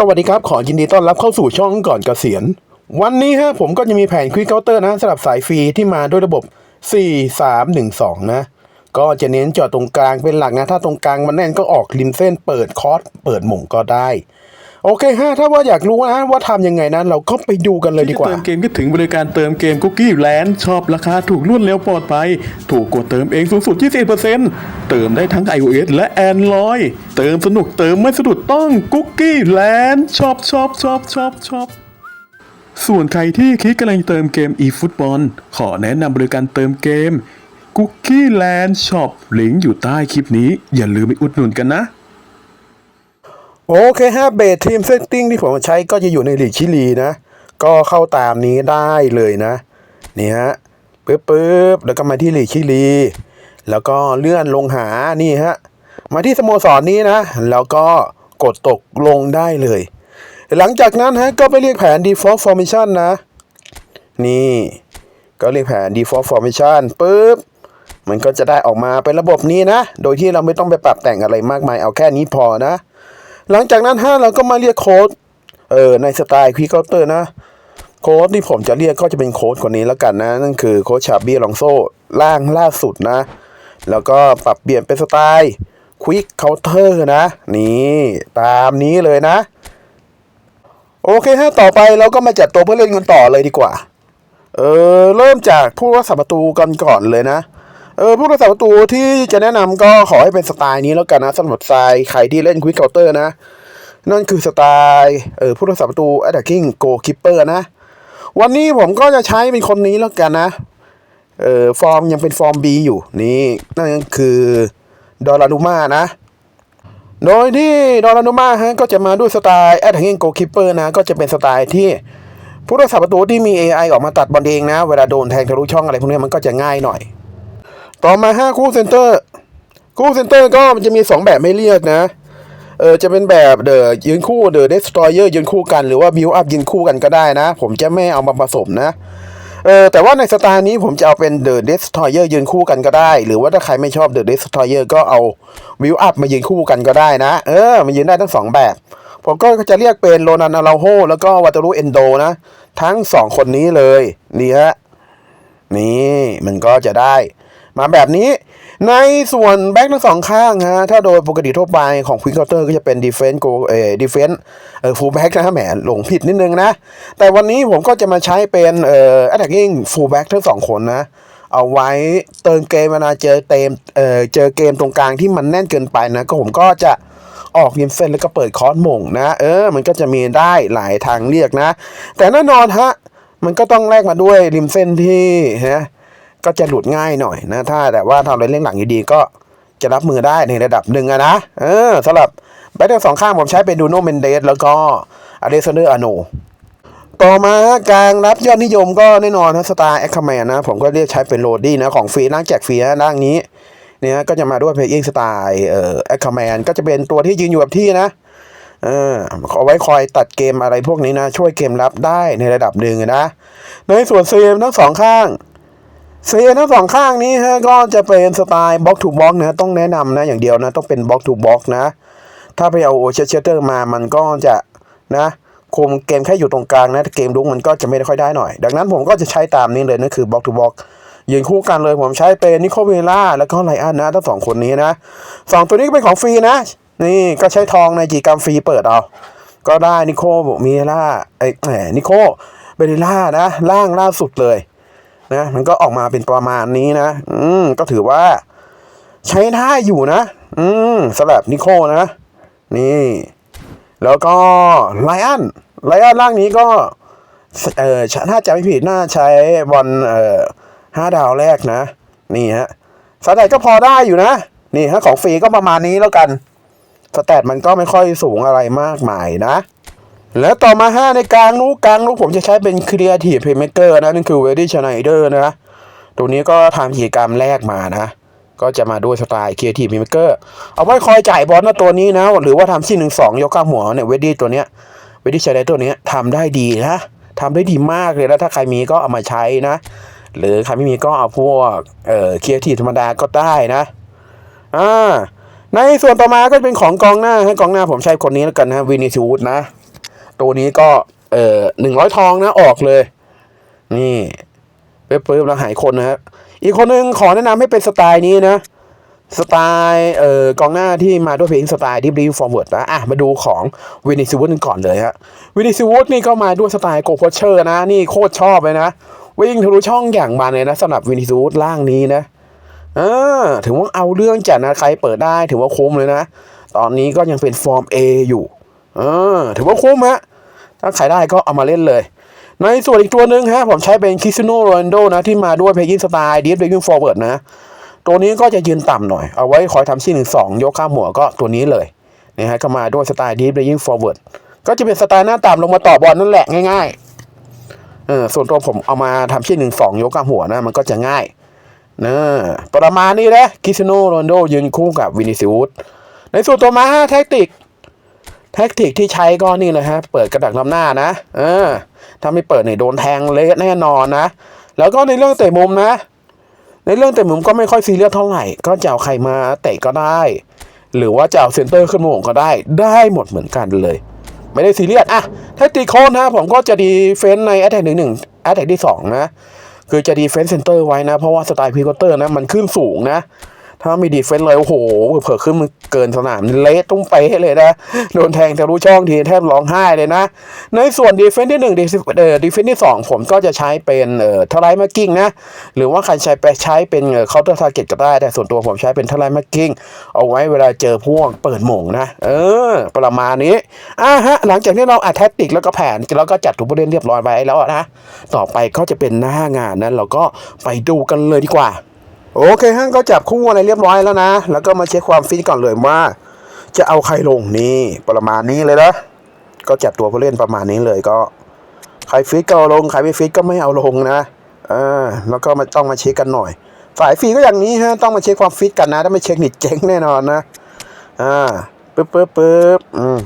สวัสดีครับ ขอยินดีต้อนรับเข้าสู่ช่องก่อนเกษียณ วันนี้ฮะผมก็จะมีแผนควิกเคาน์เตอร์นะสำหรับสายฟรีที่มาด้วยระบบ 4 3 1 2 นะ ก็จะเน้นจอดตรงกลางเป็นหลักนะ ถ้าตรงกลางมันแน่นก็ออกริมเส้นเปิดคอร์สเปิดหม่งก็ได้ โอเคฮะถ้าว่าอยากรู้นะว่าทำยังไงนะเราก็ไปดูกันเลยดีกว่าเติมเกมก็ถึงบริการเติมเกมคุกกี้แลนด์ชอบราคาถูกรวดเร็วปลอดภัย ถูกกดเติมเองสูงสุด 20%เติมได้ทั้ง iOS และ Android เติมสนุกเติมไม่สะดุดต้องคุกกี้แลนด์ชอบชอบชอบชอบชอบส่วนใครที่คิดกำลังเติมเกม eFootball ขอแนะนำบริการเติมเกม Cookie Land Shop ลิงก์อยู่ใต้คลิปนี้ อย่าลืมไปอุดหนุนกันนะ โอเคฮะเบสทีมเซตติ้งที่ผมใช้ก็จะอยู่ในหลีกชิลีนะ ก็เข้าตามนี้ได้เลยนะ นี่ฮะปึ๊บปึ๊บแล้วก็มาที่หลีกชิลี แล้วก็เลื่อนลงหานี่ฮะ มาที่สโมสรนี้นะ แล้วก็กดตกลงได้เลย หลังจากนั้นฮะก็ไปเรียกแผน default formation นะ นี่ ก็เรียกแผน default formation ปึ๊บมันก็จะได้ออกมาเป็นระบบนี้นะ โดยที่เราไม่ต้องไปปรับแต่งอะไรมากมายเอาแค่นี้พอนะ หลังจากนั้นฮะเราก็มาเรียกโค้ดเออในสไตล์ควิกเคาน์เตอร์นะโค้ดที่ผมจะเรียกก็จะเป็นโค้ดคนนี้แล้วกันนะ นั่นคือโค้ดชาบี้ลองโซ่ล่างล่าสุดนะ แล้วก็ปรับเปลี่ยนเป็นสไตล์ควิกเคาน์เตอร์นะ นี่ตามนี้เลยนะ โอเคฮะต่อไปเราก็มาจัดตัวเพื่อเล่นกันต่อเลยดีกว่า เออ เริ่มจากผู้รักษาประตูกันก่อนเลยนะ เออผู้รักษาประตูที่จะแนะนำก็ขอให้เป็นสไตล์นี้แล้วกันนะสำหรับสไตล์ใครที่เล่นควิกเคาน์เตอร์นะ นั่นคือสไตล์เออผู้รักษาประตู attacking goalkeeper นะ วันนี้ผมก็จะใช้เป็นคนนี้แล้วกันนะเออฟอร์มยังเป็นฟอร์ม B อยู่นี่นั่นคือดอรานูมานะ โดยที่ดอรานูมาฮะก็จะมาด้วยสไตล์ attacking goalkeeper นะ ก็จะเป็นสไตล์ที่ผู้รักษาประตูที่มี AI ออกมาตัดบอลเองนะ เวลาโดนแทงทะลุช่องอะไรพวกนี้มันก็จะง่ายหน่อย ต่อมาห้าคู่เซนเตอร์ คู่เซนเตอร์ก็มันจะมี 2 แบบไม่เรียกนะ เออจะเป็นแบบเดอยืนคู่เดอเดสตรอยเยอร์ยืนคู่กันหรือว่าบิวอัพยืนคู่กันก็ได้นะ ผมจะไม่เอามาผสมนะเออแต่ว่าในสไตล์นี้ผมจะเอาเป็นเดอะเดสทอยเยอร์ยืนคู่กันก็ได้ หรือว่าถ้าใครไม่ชอบเดอะเดสทอยเยอร์ก็เอาวิวอัพมายืนคู่กันก็ได้นะ เออ มันยืนได้ทั้งสองแบบ ผมก็จะเรียกเป็นโรนันอาราโฮแล้วก็วัตารุเอนโดนะ ทั้งสองคนนี้เลย นี่ฮะ นี่ มันก็จะได้ มาแบบนี้ ในส่วนแบ็กทั้งสองข้างฮะถ้าโดยปกติทั่วไปของควิกเคาน์เตอร์ก็จะเป็นดีเฟน s ์โกเอดีเฟน s ์เอ่อฟูลแบ็กนะฮะแหมหลงผิดนิดนึงนะ แต่วันนี้ผมก็จะมาใช้เป็นเอ่อ attacking full back ทั้งสองคนนะเอาไว้เติมเกมเวลาเจอเต็มเอ่อเจอเกมตรงกลางที่มันแน่นเกินไปนะ ก็ผมก็จะออกยิมเส้นแล้วก็เปิดคอร์สมงนะ เออ มันก็จะมีได้หลายทางเรียกนะ แต่แน่นอนฮะ มันก็ต้องแลกมาด้วยริมเส้นที่ฮะ ก็จะหลุดง่ายหน่อยนะถ้าแต่ว่าทำเล่นหลังดีๆก็จะรับมือได้ในระดับหนึ่งอะนะเออสำหรับแบตเตอร์สองข้างผมใช้เป็นดูโนเมนเดสแล้วก็อเลซานอร์อโนต่อมากลางรับยอดนิยมก็แน่นอนนะสไตล์แอคคาแมนนะ ผมก็เรียกใช้เป็นโรดี้นะ ของฟรีร่างแจกฟรีนะร่างนี้เนี่ยก็จะมาด้วยเพลย์อิงสไตล์เอ่อแอคคาแมนก็จะเป็นตัวที่ยืนอยู่กับที่นะเออเอาไว้คอยตัดเกมอะไรพวกนี้นะ ช่วยเกมรับได้ในระดับหนึ่งนะ ในส่วนเซมทั้งสองข้าง เซียทั้งสองข้างนี้ฮะก็จะเป็นสไตล์บล็อกทูบล็อกนะต้องแนะนำนะอย่างเดียวนะต้องเป็นบล็อกทูบล็อกนะ ถ้าไปเอาโอเชเชเตอร์มามันก็จะนะคุมเกมแค่อยู่ตรงกลางนะเกมลุกมันก็จะไม่ได้ค่อยได้หน่อย ดังนั้นผมก็จะใช้ตามนี้เลยนั่นคือบล็อกทูบล็อกยืนคู่กันเลยผมใช้เป็นนิโคเวล่าแล้วก็ไลอันนะทั้งสองคนนี้นะสองตัวนี้เป็นของฟรีนะ นี่ก็ใช้ทองในจีกรรมฟรีเปิดเอา ก็ได้นิโคเมีล่าไอ้แหมนิโคเบเรล่านะ ล่างล่าสุดเลย นะมันก็ออกมาเป็นประมาณนี้นะ อืมก็ถือว่า ใช้ได้อยู่นะ อืมสำหรับนิโคนะ นี่ แล้วก็ไลอันไลอันร่างนี้ก็ เอ่อถ้าจะไม่ผิดน่าใช้บอลเอ่อห้าดาวแรกนะ นี่ฮะสแตทก็พอได้อยู่นะ นี่ฮะของฟรีก็ประมาณนี้แล้วกันสแตทมันก็ไม่ค่อยสูงอะไรมากมายนะ แล้วต่อมาห้าในกลางนุกกลางนุกผมจะใช้เป็น Creative Playmaker นะ นั่นคือ w e d d y Schneider นะตัวนี้ก็ทำกิจกรรมแรกมานะ ก็จะมาด้วยสไตล์ Creative Playmaker เอาไว้คอยจ่ายบอลนะตัวนี้นะ หรือว่าทำที่หนึ่งสองยกข้ามหัวเนี่ยเวดดี้ตัวเนี้ยเวดดี้ Schneider ตัวเนี้ยทำได้ดีนะทำได้ดีมากเลยแล้วถ้าใครมีก็เอามาใช้นะ หรือใครไม่มีก็เอาพวกเอ่อ Creative ธรรมดาก็ได้นะอ่าในส่วนต่อมาก็เป็นของกองหน้าให้กองหน้าผมใช้คนนี้แล้วกันนะวินิซูดนะ ตัวนี้ก็เอ่อหนึ่งร้อยทองนะออกเลย นี่เป๊บๆแล้วหายคนนะฮะอีกคนหนึ่งขอแนะนำให้เป็นสไตล์นี้นะ สไตล์เอ่อกองหน้าที่มาด้วยเพลงสไตล์ดิบรีฟอร์เวิร์ดนะอะมาดูของวินิซิวุสก่อนเลยฮะวินิซิวุสนี่ก็มาด้วยสไตล์โกโคเชอร์นะ นี่โคตรชอบเลยนะ วิ่งทะลุช่องอย่างมันเลยนะสำหรับวินิซิวุสล่างนี้นะเออถือว่าเอาเรื่องจัดนะใครเปิดได้ถือว่าคุ้มเลยนะ ตอนนี้ก็ยังเป็นฟอร์ม A อยู่ เออถือว่าคุ้มฮะถ้าใครได้ก็เอามาเล่นเลย ในส่วนอีกตัวหนึ่งฮะผมใช้เป็นคิสโนโรนโดนะที่มาด้วยเพลงสไตล์ดิฟเบกิ้งฟอร์เวิร์ดนะ ตัวนี้ก็จะยืนต่ำหน่อย เอาไว้คอยทำชิ้นหนึ่งสองยกข้ามหัวก็ตัวนี้เลยนะฮะก็มาด้วยสไตล์ deep playing forward ก็จะเป็นสไตล์หน้าต่ำลงมาต่อบอลนั่นแหละง่ายๆเออส่วนตัวผมเอามาทำชิ้นหนึ่งสองยกข้ามหัวนะมันก็จะง่ายนะประมาณนี้แหละคริสเตียโนโรนโดยืนคู่กับวินิซิอุสในส่วนตัวมาแท็กติก แท็กติกที่ใช้ก็นี่เลยฮะ เปิดกระดักลำหน้านะเออถ้าไม่เปิดเนี่ยโดนแทงเละแน่นอนนะ แล้วก็ในเรื่องเตะมุมนะ ในเรื่องเตะมุมก็ไม่ค่อยซีเรียสเท่าไหร่ ก็จะเอาใครมาเตะก็ได้ หรือว่าจะเอาเซนเตอร์ขึ้นมาโหม่งก็ได้ ได้หมดเหมือนกันเลย ไม่ได้ซีเรียสอะถ้าตีโค้นนะผมก็จะดีเฟนส์ในแอตแทกหนึ่งหนึ่งแอตแทกที่สองนะคือจะดีเฟนส์เซนเตอร์ไว้นะ เพราะว่าสไตล์พีโกเตอร์นะมันขึ้นสูงนะ ถ้ามีดีเฟนส์เลย โอ้โห เผื่อขึ้นมันเกินสนามเละตุ้มเป๊ะเลยนะ โดนแทงทะลุช่องทีแทบร้องไห้เลยนะ ในส่วนดีเฟนส์ที่หนึ่งดีเอ่อดีเฟนส์ที่สองผมก็จะใช้เป็นเอ่อทลายมาร์กิ้งนะ หรือว่าใครใช้ไปใช้เป็นเคาน์เตอร์ทาร์เก็ตก็ได้ แต่ส่วนตัวผมใช้เป็นทลายมาร์กิ้งเอาไว้เวลาเจอพวกเปิดหม่งนะ เออ ประมาณนี้อะฮะ หลังจากที่เราอัดแทคติกแล้วก็แผนแล้วก็จัดทุกประเด็นเรียบร้อยไว้แล้วนะ ต่อไปก็จะเป็นหน้างานนั้นเราก็ไปดูกันเลยดีกว่า โอเคฮะก็จับคู่อะไรเรียบร้อยแล้วนะ แล้วก็มาเช็คความฟิตก่อนเลยว่า จะเอาใครลงนี่ประมาณนี้เลยนะก็จัดตัวผู้เล่นประมาณนี้เลยก็ ใครฟิตก็เอาลงใครไม่ฟิตก็ไม่เอาลงนะอ่าแล้วก็มาต้องมาเช็คกันหน่อยฝ่ายฟรีก็อย่างนี้ฮะต้องมาเช็คความฟิตกันนะ ถ้าไม่เช็คนี่เจ๊งแน่นอนนะอ่าปึ๊บปึ๊บปึ๊บอืม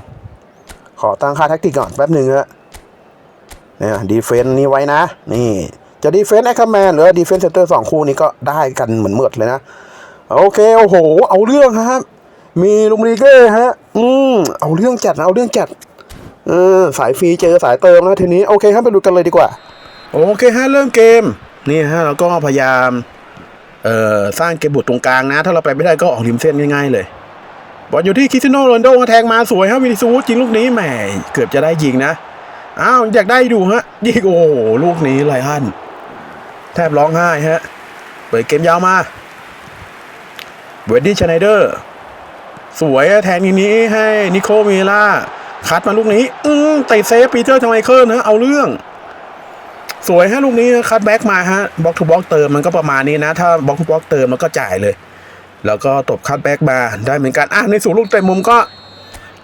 ขอตั้งค่าแท็กติกก่อนแป๊บหนึ่งฮะเนี่ยดีเฟนต์นี่ไว้นะ นี่ จะดีเฟนต์แอคแมนหรือดีเฟนต์เซนเตอร์สองคู่นี้ก็ได้กันเหมือนเมืดเลยนะ โอเค โอ้โห เอาเรื่องครับ มีลุมรีเก้ฮะ อืมเอาเรื่องจัดนะเอาเรื่องจัดเออสายฟรีเจอสายเติมนะทีนี้ โอเคครับไปดูกันเลยดีกว่า โอเคฮะเริ่มเกม นี่ฮะเราก็พยายามเอ่อสร้างเกมบุตรตรงกลางนะ ถ้าเราไปไม่ได้ก็ออกริมเส้นง่ายๆเลยบอลอยู่ที่คริสตียโนโรนโดแทงมาสวยฮะวินิซูสยิงลูกนี้แหมเกือบจะได้ยิงนะอ้าวอยากได้ดูฮะยิงโอ้โหลูกนี้ไรอัน แทบร้องไห้ฮะ เปิดเกมยาวมาเวดดี้ชไนเดอร์ สวยแทนทีนี้ให้นิโคเมล่าคัดมาลูกนี้ อืมเตะเซฟปีเตอร์ทำไมเคิลนะเอาเรื่อง สวยฮะลูกนี้คัดแบ็กมาฮะบล็อกทูบล็อกเติมมันก็ประมาณนี้นะ ถ้าบล็อกทูบล็อกเติมมันก็จ่ายเลย แล้วก็ตบคัดแบ็กมาได้เหมือนกันอะในส่วนลูกเตะมุมก็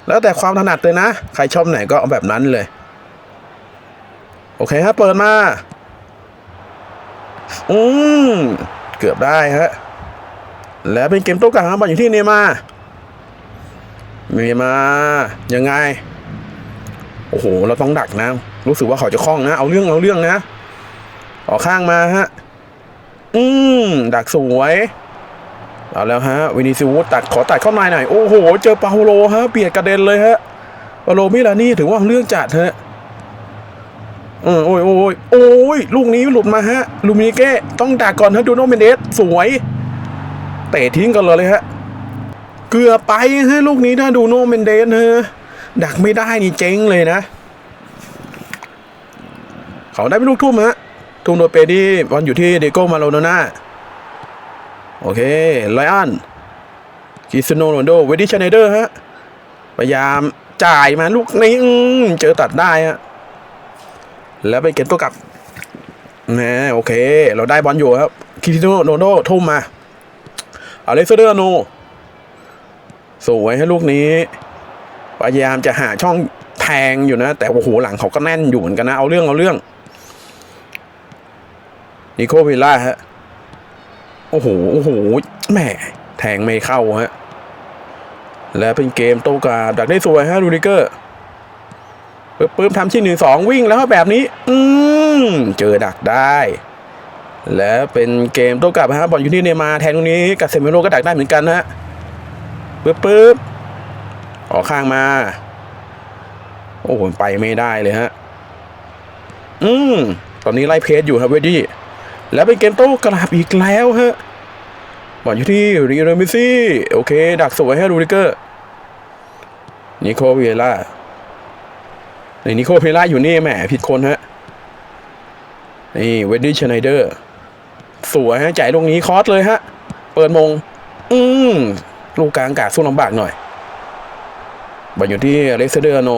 แล้วแต่ความถนัดเลยนะ ใครชอบไหนก็เอาแบบนั้นเลย โอเคฮะเปิดมา อืมเกือบได้ฮะ แล้วเป็นเกมโต้กลางบอลอยู่ที่เนมาเนมายังไง โอ้โห เราต้องดักนะ รู้สึกว่าเขาจะคล่องนะ เอาเรื่องเอาเรื่องนะออกข้างมาฮะ อืมดักสวยเอาแล้วฮะวินิซิวุสตัดขอตัดเข้าในหน่อย โอ้โห เจอปาโโลฮะเบียดกระเด็นเลยฮะปาโลมิลานี่ถือว่าเรื่องจัดฮะ เออโอ้ยโอ้ยโอ้ยลูกนี้หลุดมาฮะ ลูมินิเก้ต้องดักก่อนฮะดูโนเมนเดสสวย เตะทิ้งกันเลยฮะ เกือบไปฮะลูกนี้ถ้าดูโนเมนเดสฮะดักไม่ได้นี่เจ๊งเลยนะ เขาได้เป็นลูกทุ่มฮะ ทุ่มโดยเปดี้บอลอยู่ที่เดโก้มาโลโดน่าโอเคไลอันคริสโนโรนโดเวดดี้ชไนเดอร์ฮะ พยายามจ่ายมาลูกนี้เจอตัดได้ฮะ แล้วไปเก็บตัวกลับนะโอเค เราได้บอลอยู่ครับคิติโนโนโดทุ่มมาอเล็กซานเดอร์โนสวยให้ลูกนี้พยายามจะหาช่องแทงอยู่นะ แต่โอ้โหหลังเขาก็แน่นอยู่เหมือนกันนะ เอาเรื่องเอาเรื่องนิโควิลล่าฮะโอ้โหโอ้โหแหมแทงไม่เข้าฮะแล้วเป็นเกมโต้กลับดักได้สวยฮะลูดิเกอร์ ปึ๊บปึ๊บทำชิ้นหนึ่งสองวิ่งแล้วแบบนี้ อืมเจอดักได้ แล้วเป็นเกมโต้กลับฮะบอลอยู่ที่เนยมาแทนตรงนี้กับเซมิโรก็ดักได้เหมือนกันนะฮะปึ๊บปึ๊บออกข้างมา โอ้โหไปไม่ได้เลยฮะ อืมตอนนี้ไล่เพจอยู่ครับเวดดี้แล้วเป็นเกมโต้กลับอีกแล้วฮะบอลอยู่ที่รีโรมิซี่ โอเค ดักสวยให้รูริเกอร์นิโคเวล่า นี่นิโคเวล่าอยู่นี่แหมผิดคนฮะ นี่เวดดี้ชไนเดอร์ สวยฮะจ่ายตรงนี้คอสเลยฮะ เปิดมง อืมลูกกลางอากาศสู้ลำบากหน่อยบอลอยู่ที่เล็กซเดอร์โน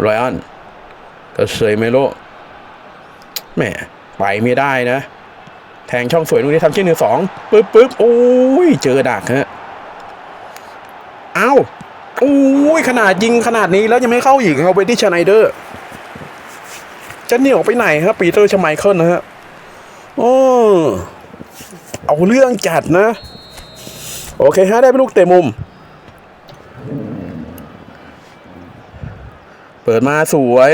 ไรอันก็เซยเมโลแหมไปไม่ได้นะ แทงช่องสวยตรงนี้ทำเชิ้นหนึ่งสองปึ๊บปึ๊บโอ้ย เจอดักฮะ เอ้า อ้ยขนาดยิงขนาดนี้แล้วยังไม่เข้าอีกเอาไปที่ชไนเดอร์ จะเหนียวไปไหนครับปีเตอร์ชไมเคิลนะฮะโอ้เอาเรื่องจัดนะ โอเคฮะได้เป็นลูกเตะมุม เปิดมาสวย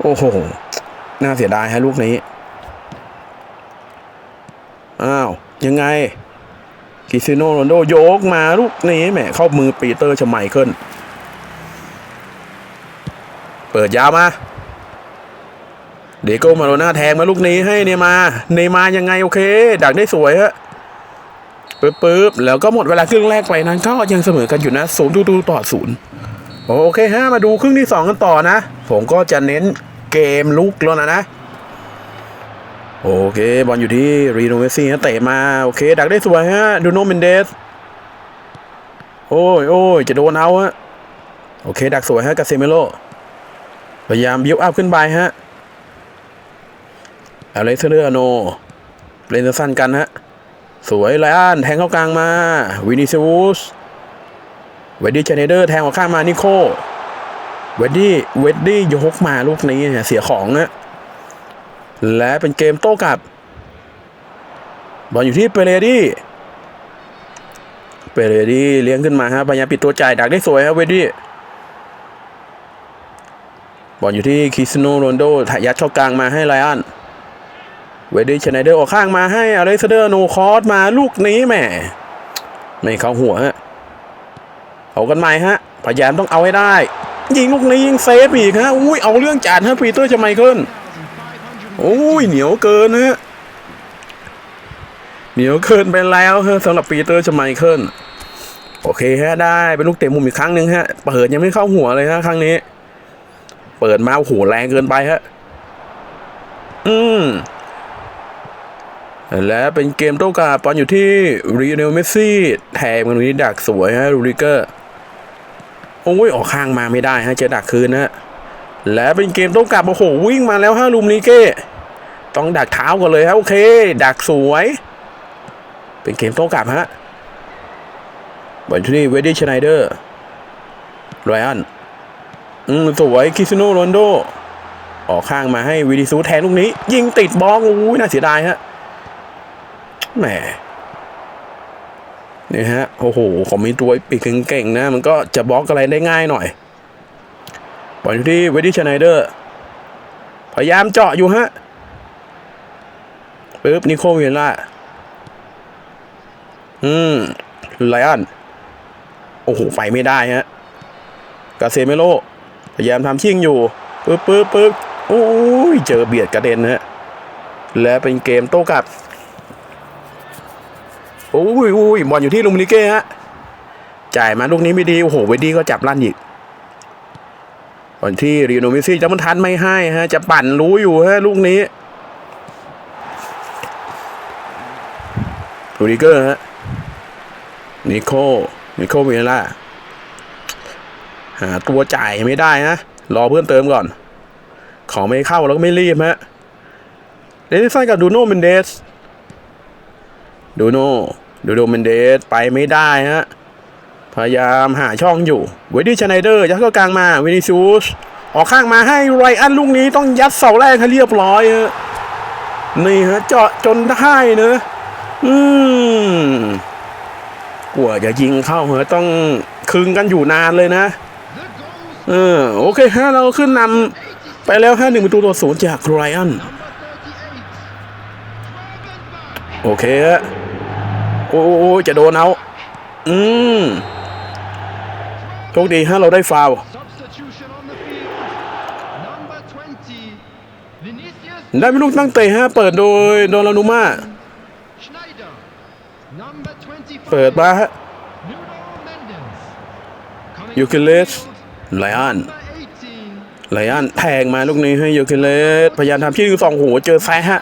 โอ้โห น่าเสียดายฮะลูกนี้ อ้าว ยังไง คริสเตียโนโรนโดโยกมาลูกนี้แหมเข้ามือปีเตอร์ชไมเคิลเปิดยาวมาเดโก้มาโรน่าแทงมาลูกนี้ให้เนย์มาเนมายังไงโอเค ดักได้สวยฮะปึ๊บปึ๊บแล้วก็หมดเวลาครึ่งแรกไปนั้นก็ยังเสมอกันอยู่นะศูนย์ตูต่อศูนย์โอเคฮะมาดูครึ่งที่สองกันต่อนะ ผมก็จะเน้นเกมลุกแล้วนะนะ โอเค บอลอยู่ที่รีโนเวซี่ฮะเตะมา โอเค ดักได้สวยฮะดูโนเมนเดส โอ้ยโอ้ยจะโดนเอาฮะ โอเค ดักสวยฮะกาเซเมโลพยายามบิวอัพขึ้นไปฮะอเล็กซเดอร์โนเล่นสั้นกันฮะ สวยไลอ้อนแทงเข้ากลางมา วินิซิอุสเวดดี้เชเนเดอร์แทงออกข้างมานิโคเวดดี้เวดดี้ยกมาลูกนี้เนี่ยเสียของนะ และเป็นเกมโต้กลับบอลอยู่ที่เปเรดี้เปเรดี้เลี้ยงขึ้นมาฮะพยายามปิดตัวจ่ายดักได้สวยครับเวดี้บอลอยู่ที่คริสโนโรนโดถ่ายยัดเข้ากลางมาให้ไลออนเวดี้ชไนเดอร์ออกข้างมาให้อเล็กซานเดอร์โนคอสมาลูกนี้แหมไม่เข้าหัวฮะเอากันใหม่ฮะพยายามต้องเอาให้ได้ ยิงลูกนี้ยิงเซฟอีกฮะอุ้ยเอาเรื่องจัดฮะปีเตอร์จะไมเคิล โอ้ยเหนียวเกินฮะเหนียวเกินไปแล้วฮะสำหรับปีเตอร์จะไมเคิลโอเคฮะได้เป็นลูกเตะมุมอีกครั้งหนึ่งฮะ เปิดยังไม่เข้าหัวเลยฮะครั้งนี้ เปิดมาโอ้โหแรงเกินไปฮะ อืมและเป็นเกมโต้กลับอลอยู่ที่รีเนลเมสซี่แทงมันนี้ดักสวยฮะรูริเกอร์โอ้ยออกข้างมาไม่ได้ฮะเจะดักคืนนะและเป็นเกมโต้กลับโอ้โหวิ่งมาแล้วฮะลูมนิเก้ ต้องดักเท้าก่อนเลยฮะโอเค ดักสวย เป็นเกมโต้กลับฮะบอลอยู่ที่เวดดี้ชไนเดอร์ไรอันอืมสวยคริสโนโรนโด ออกข้างมาให้วิดิซูแทนลูกนี้ ยิงติดบอลโอ้ยน่าเสียดายฮะแหมนี่ฮะ โอ้โหเขามีตัวปีกเก่งๆนะ มันก็จะบล็อกอะไรได้ง่ายหน่อยบอลที่เวดดี้ชไนเดอร์ พยายามเจาะอยู่ฮะ ปึ๊บนิโคลเวล่าอืมไลออนโอ้โหไปไม่ได้ฮะกาเซเมโลพยายามทำชิ่งอยู่ปึ๊บปึ๊บปึ๊บโอ้ยเจอเบียดกระเด็นฮะและเป็นเกมโต้กลับโอ้ยโอ้ยบอลอยู่ที่ลุมนิเก้ฮะจ่ายมาลูกนี้ไม่ดี โอ้โหเวดดี้ก็จับลั่นอีกบอลที่รีโนมิซี่จะมันทันไม่ให้ฮะ จะปั่นรู้อยู่ฮะลูกนี้ รูดิเกอร์ฮะนิโคนิโคเวล่าหาตัวจ่ายไม่ได้นะ รอเพื่อนเติมก่อน ของไม่เข้าแล้วก็ไม่รีบฮะเลนสันกับดูโนเมนเดสดูโนดูโนเมนเดสไปไม่ได้ฮะพยายามหาช่องอยู่เวดดี้ชไนเดอร์ยัดเข้ากลางมาวินิซูสออกข้างมาให้ไรอันลูกนี้ต้องยัดเสาแรกให้เรียบร้อยฮะนี่ฮะเจาะจนได้เนอะ อืมกว่าจะยิงเข้าเหอต้องคึงกันอยู่นานเลยนะ เออ โอเคฮะเราขึ้นนำไปแล้วฮะหนึ่งประตูต่อศูนย์จากไรอันโอเคฮะโอ้โอ้จะโดนเอา อืมโชคดีฮะเราได้ฟาวได้เป็นลูกตั้งเตะฮะ เปิดโดยโดนารุมา เปิดมาฮะ Nuno Mendes. Coming ยู up คิเลส field, ไลอัน Number 18, ไลอันแทงมาลูกนี้ให้ยูคิเลสพยายามทำที่สองหูเจอแซะฮะ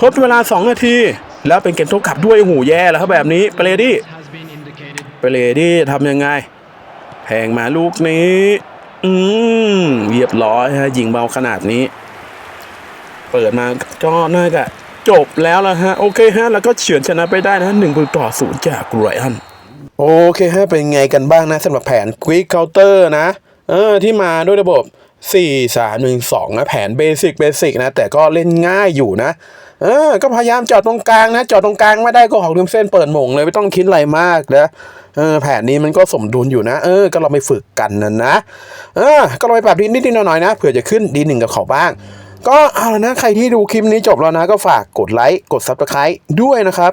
ทดเวลา 2 นาที แล้วเป็นเกมโทษขับด้วยหูแย่แล้วครับแบบนี้เปเรดี้ has been indicated. เปเรดี้ทำยังไงแทงมาลูกนี้ อืมเรียบร้อยฮะยิงเบาขนาดนี้ เปิดมาก็น่าจะ จบแล้วละฮะ โอเคฮะ แล้วก็เฉือนชนะไปได้นะหนึ่งประตูต่อศูนย์จากไรอันโอเคฮะ เป็นไงกันบ้างนะสำหรับแผน Quick Counter นะ เออ ที่มาด้วยระบบ 4 3 1 2นะแผนเบสิกเบสิกนะ แต่ก็เล่นง่ายอยู่นะเออ ก็พยายามจอดตรงกลางนะ จอดตรงกลางไม่ได้ก็ออกริมเส้นเปิดหม่งเลยไม่ต้องคิดอะไรมากนะ เออ แผนนี้มันก็สมดุลอยู่นะ เออ ก็เราไปฝึกกันนะนะ เออ ก็เราไปปรับนิดนิดๆหน่อยๆนะ เผื่อจะขึ้นดีหนึ่งกับเขาบ้าง ก็เอาละนะใครที่ดูคลิปนี้จบแล้วนะก็ฝากกดไลค์กดซับสไคร b e ด้วยนะครับ